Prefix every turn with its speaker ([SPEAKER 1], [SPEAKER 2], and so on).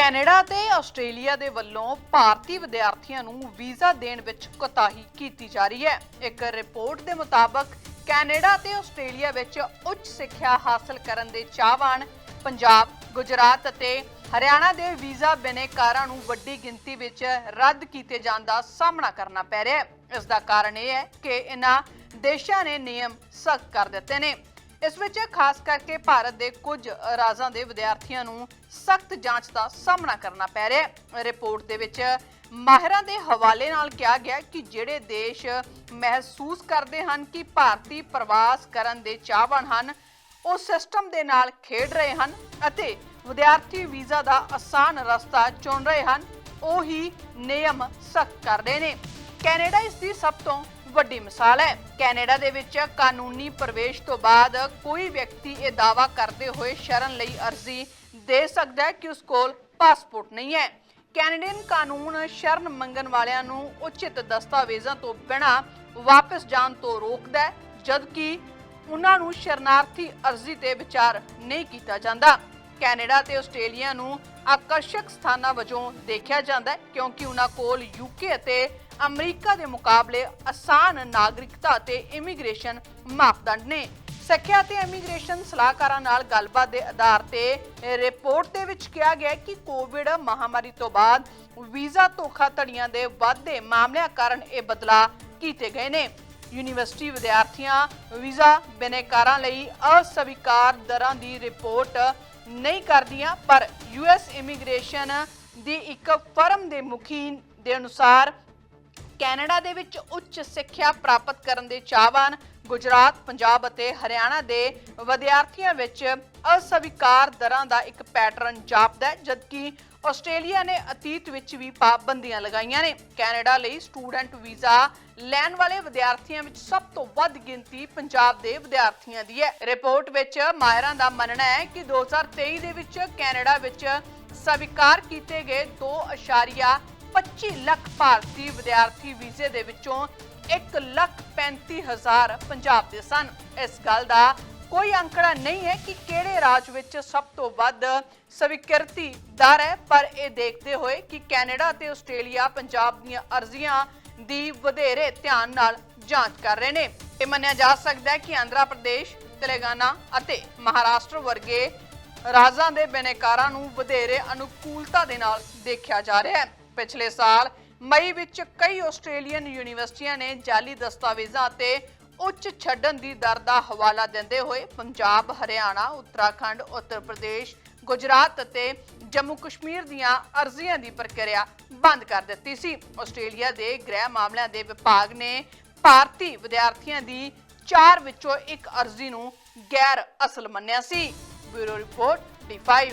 [SPEAKER 1] Canada ਤੇ Australia ਦੇ ਵੱਲੋਂ ਭਾਰਤੀ ਵਿਦਿਆਰਥੀਆਂ ਨੂੰ ਵੀਜ਼ਾ ਦੇਣ ਵਿੱਚ ਕੋਤਾਹੀ ਕੀਤੀ ਜਾ ਰਹੀ ਹੈ। ਇੱਕ ਰਿਪੋਰਟ ਦੇ ਮੁਤਾਬਕ ਕੈਨੇਡਾ ਤੇ ਆਸਟ੍ਰੇਲੀਆ ਵਿੱਚ ਉੱਚ ਸਿੱਖਿਆ ਹਾਸਲ ਕਰਨ ਦੇ ਚਾਹਵਾਨ ਪੰਜਾਬ, ਗੁਜਰਾਤ ਅਤੇ ਹਰਿਆਣਾ ਦੇ ਵੀਜ਼ਾ ਬਿਨੇਕਾਰਾਂ ਨੂੰ ਵੱਡੀ ਗਿਣਤੀ ਵਿੱਚ ਰੱਦ ਕੀਤੇ ਜਾਣ ਦਾ ਸਾਹਮਣਾ ਕਰਨਾ ਪੈ ਰਿਹਾ ਹੈ। ਇਸ ਦਾ ਕਾਰਨ ਇਹ ਹੈ ਕਿ ਇਹਨਾਂ ਦੇਸ਼ਾਂ ਨੇ ਨਿਯਮ ਸਖਤ ਕਰ ਦਿੱਤੇ ਨੇ। ਇਸ ਵਿੱਚ ਖਾਸ ਕਰਕੇ ਭਾਰਤ ਦੇ ਕੁਝ ਰਾਜਾਂ ਦੇ ਵਿਦਿਆਰਥੀਆਂ ਨੂੰ ਸਖਤ ਜਾਂਚ ਦਾ ਸਾਹਮਣਾ ਕਰਨਾ ਪੈ ਰਿਹਾ ਹੈ। ਰਿਪੋਰਟ ਦੇ ਵਿੱਚ ਮਾਹਿਰਾਂ ਦੇ ਹਵਾਲੇ ਨਾਲ ਕਿਹਾ ਗਿਆ ਕਿ ਜਿਹੜੇ ਦੇਸ਼ ਮਹਿਸੂਸ ਕਰਦੇ ਹਨ ਕਿ ਭਾਰਤੀ ਪ੍ਰਵਾਸ ਕਰਨ ਦੇ ਚਾਹਵਾਨ ਹਨ, ਉਹ ਸਿਸਟਮ ਦੇ ਨਾਲ ਖੇਡ ਰਹੇ ਹਨ ਅਤੇ ਵਿਦਿਆਰਥੀ ਵੀਜ਼ਾ ਦਾ ਆਸਾਨ ਰਸਤਾ ਚੁਣ ਰਹੇ ਹਨ, ਉਹੀ ਨਿਯਮ ਸਖਤ ਕਰ ਰਹੇ ਨੇ। ਕੈਨੇਡਾ ਇਸ ਦੀ ਸਭ ਤੋਂ ਵੱਡੀ ਮਿਸਾਲ ਹੈ। ਕੈਨੇਡਾ ਦੇ ਵਿੱਚ ਕਾਨੂੰਨੀ ਪ੍ਰਵੇਸ਼ ਤੋਂ ਬਾਅਦ ਕੋਈ ਵਿਅਕਤੀ ਇਹ ਦਾਅਵਾ ਕਰਦੇ ਹੋਏ ਸ਼ਰਨ ਲਈ ਅਰਜ਼ੀ ਦੇ ਸਕਦਾ ਹੈ ਕਿ ਉਸ ਕੋਲ ਪਾਸਪੋਰਟ ਨਹੀਂ ਹੈ। ਕੈਨੇਡੀਅਨ ਕਾਨੂੰਨ ਸ਼ਰਨ ਮੰਗਣ ਵਾਲਿਆਂ ਨੂੰ ਉਚਿਤ ਦਸਤਾਵੇਜ਼ਾਂ ਤੋਂ ਬਿਨਾਂ ਵਾਪਸ ਜਾਣ ਤੋਂ ਰੋਕਦਾ ਹੈ, ਜਦਕਿ ਉਹਨਾਂ ਨੂੰ ਸ਼ਰਨਾਰਥੀ ਅਰਜ਼ੀ ਤੇ ਵਿਚਾਰ ਨਹੀਂ ਕੀਤਾ ਜਾਂਦਾ। ਕੈਨੇਡਾ ਤੇ ਆਸਟ੍ਰੇਲੀਆ ਨੂੰ ਆਕਰਸ਼ਕ ਸਥਾਨਾਂ ਵਜੋਂ ਦੇਖਿਆ ਜਾਂਦਾ ਹੈ, ਕਿਉਂਕਿ ਉਹਨਾਂ ਕੋਲ ਯੂਕੇ ਅਤੇ ਅਮਰੀਕਾ ਦੇ ਮੁਕਾਬਲੇ ਆਸਾਨ ਨਾਗਰਿਕਤਾ ਅਤੇ ਇਮੀਗ੍ਰੇਸ਼ਨ ਮਾਪਦੰਡ ਨੇ। ਸਿੱਖਿਆ ਤੇ ਇਮੀਗ੍ਰੇਸ਼ਨ ਸਲਾਹਕਾਰਾਂ ਨਾਲ ਗੱਲਬਾਤ ਦੇ ਆਧਾਰ ਤੇ ਰਿਪੋਰਟ ਦੇ ਵਿੱਚ ਕਿਹਾ ਗਿਆ ਕਿ ਕੋਵਿਡ ਮਹਾਮਾਰੀ ਤੋਂ ਬਾਅਦ ਵੀਜ਼ਾ ਧੋਖਾਧੜੀਆਂ ਦੇ ਵਾਧੇ ਮਾਮਲਿਆਂ ਕਾਰਨ ਇਹ ਬਦਲਾਅ ਕੀਤੇ ਗਏ ਨੇ। ਯੂਨੀਵਰਸਿਟੀ ਵਿਦਿਆਰਥੀਆਂ ਵੀਜ਼ਾ ਬਿਨੇਕਾਰਾਂ ਲਈ ਅਸਵੀਕਾਰ ਦਰਾਂ ਦੀ ਰਿਪੋਰਟ ਨਹੀਂ ਕਰਦੀਆਂ, ਪਰ ਯੂਐਸ ਇਮੀਗ੍ਰੇਸ਼ਨ ਦੀ ਇੱਕ ਫਰਮ ਦੇ ਮੁਖੀ ਦੇ ਅਨੁਸਾਰ ਕੈਨੇਡਾ ਦੇ ਵਿੱਚ ਉੱਚ ਸਿੱਖਿਆ ਪ੍ਰਾਪਤ ਕਰਨ ਦੇ ਚਾਹਵਾਨ ਗੁਜਰਾਤ, ਪੰਜਾਬ ਅਤੇ ਹਰਿਆਣਾ ਦੇ ਵਿਦਿਆਰਥੀਆਂ ਵਿੱਚ ਅਸਵੀਕਾਰ ਦਰਾਂ ਦਾ ਇੱਕ ਪੈਟਰਨ ਜਾਪਦਾ ਹੈ, ਜਦਕਿ ਆਸਟ੍ਰੇਲੀਆ ਨੇ ਅਤੀਤ ਵਿੱਚ ਵੀ ਪਾਬੰਦੀਆਂ ਲਗਾਈਆਂ ਨੇ। ਕੈਨੇਡਾ ਲਈ ਸਟੂਡੈਂਟ ਵੀਜ਼ਾ ਲੈਣ ਵਾਲੇ ਵਿਦਿਆਰਥੀਆਂ ਵਿੱਚ ਸਭ ਤੋਂ ਵੱਧ ਗਿਣਤੀ ਪੰਜਾਬ ਦੇ ਵਿਦਿਆਰਥੀਆਂ ਦੀ ਹੈ। ਰਿਪੋਰਟ ਵਿੱਚ ਮਾਹਿਰਾਂ ਦਾ ਮੰਨਣਾ ਹੈ ਕਿ 2023 ਦੇ ਵਿੱਚ ਕੈਨੇਡਾ ਵਿੱਚ ਸਵੀਕਾਰ ਕੀਤੇ ਗਏ 2.25 ਲੱਖ ਭਾਰਤੀ ਵਿਦਿਆਰਥੀ ਵੀਜ਼ੇ ਦੇ ਵਿੱਚੋਂ 1 ਲੱਖ 35 ਹਜ਼ਾਰ ਪੰਜਾਬ ਦੇ ਸਨ। ਇਸ ਗੱਲ ਦਾ ਕੋਈ ਅੰਕੜਾ ਨਹੀਂ ਹੈ ਕਿ ਕਿਹੜੇ ਰਾਜ ਵਿੱਚ ਸਭ ਤੋਂ ਵੱਧ ਸਵੀਕ੍ਰਿਤੀ ਦਰ ਹੈ, ਪਰ ਇਹ ਦੇਖਦੇ ਹੋਏ ਕਿ ਕੈਨੇਡਾ ਤੇ ਆਸਟ੍ਰੇਲੀਆ ਪੰਜਾਬ ਦੀਆਂ ਅਰਜ਼ੀਆਂ ਦੀ ਵਧੇਰੇ ਧਿਆਨ ਨਾਲ ਜਾਂਚ ਕਰ ਰਹੇ ਨੇ। ਇਹ ਮੰਨਿਆ ਜਾ ਸਕਦਾ ਹੈ ਕਿ ਆਂਧਰਾ ਪ੍ਰਦੇਸ਼, ਤੇਲੰਗਾਨਾ ਅਤੇ ਮਹਾਰਾਸ਼ਟਰ ਵਰਗੇ ਰਾਜਾਂ ਦੇ ਬਿਨੇਕਾਰਾਂ ਨੂੰ ਵਧੇਰੇ ਅਨੁਕੂਲਤਾ ਦੇ ਨਾਲ ਦੇਖਿਆ ਜਾ ਰਿਹਾ ਹੈ। ਪਿਛਲੇ ਸਾਲ ਮਈ ਵਿੱਚ ਕਈ ਆਸਟ੍ਰੇਲੀਅਨ ਯੂਨੀਵਰਸਿਟੀਆਂ ਨੇ ਜਾਲੀ ਦਸਤਾਵੇਜ਼ਾਂ ਅਤੇ ਉੱਚ ਛੱਡਣ ਦੀ ਦਰ ਦਾ ਹਵਾਲਾ ਦਿੰਦੇ ਹੋਏ ਪੰਜਾਬ, ਹਰਿਆਣਾ, ਉੱਤਰਾਖੰਡ, ਉੱਤਰ ਪ੍ਰਦੇਸ਼, ਗੁਜਰਾਤ ਅਤੇ ਜੰਮੂ ਕਸ਼ਮੀਰ ਦੀਆਂ ਅਰਜ਼ੀਆਂ ਦੀ ਪ੍ਰਕਿਰਿਆ ਬੰਦ ਕਰ ਦਿੱਤੀ ਸੀ। ਆਸਟ੍ਰੇਲੀਆ ਦੇ ਗ੍ਰਹਿ ਮਾਮਲਿਆਂ ਦੇ ਵਿਭਾਗ ਨੇ ਭਾਰਤੀ ਵਿਦਿਆਰਥੀਆਂ ਦੀ ਚਾਰ ਵਿੱਚੋਂ ਇੱਕ ਅਰਜ਼ੀ ਨੂੰ ਗੈਰ ਅਸਲ ਮੰਨਿਆ ਸੀ। Bureau report D5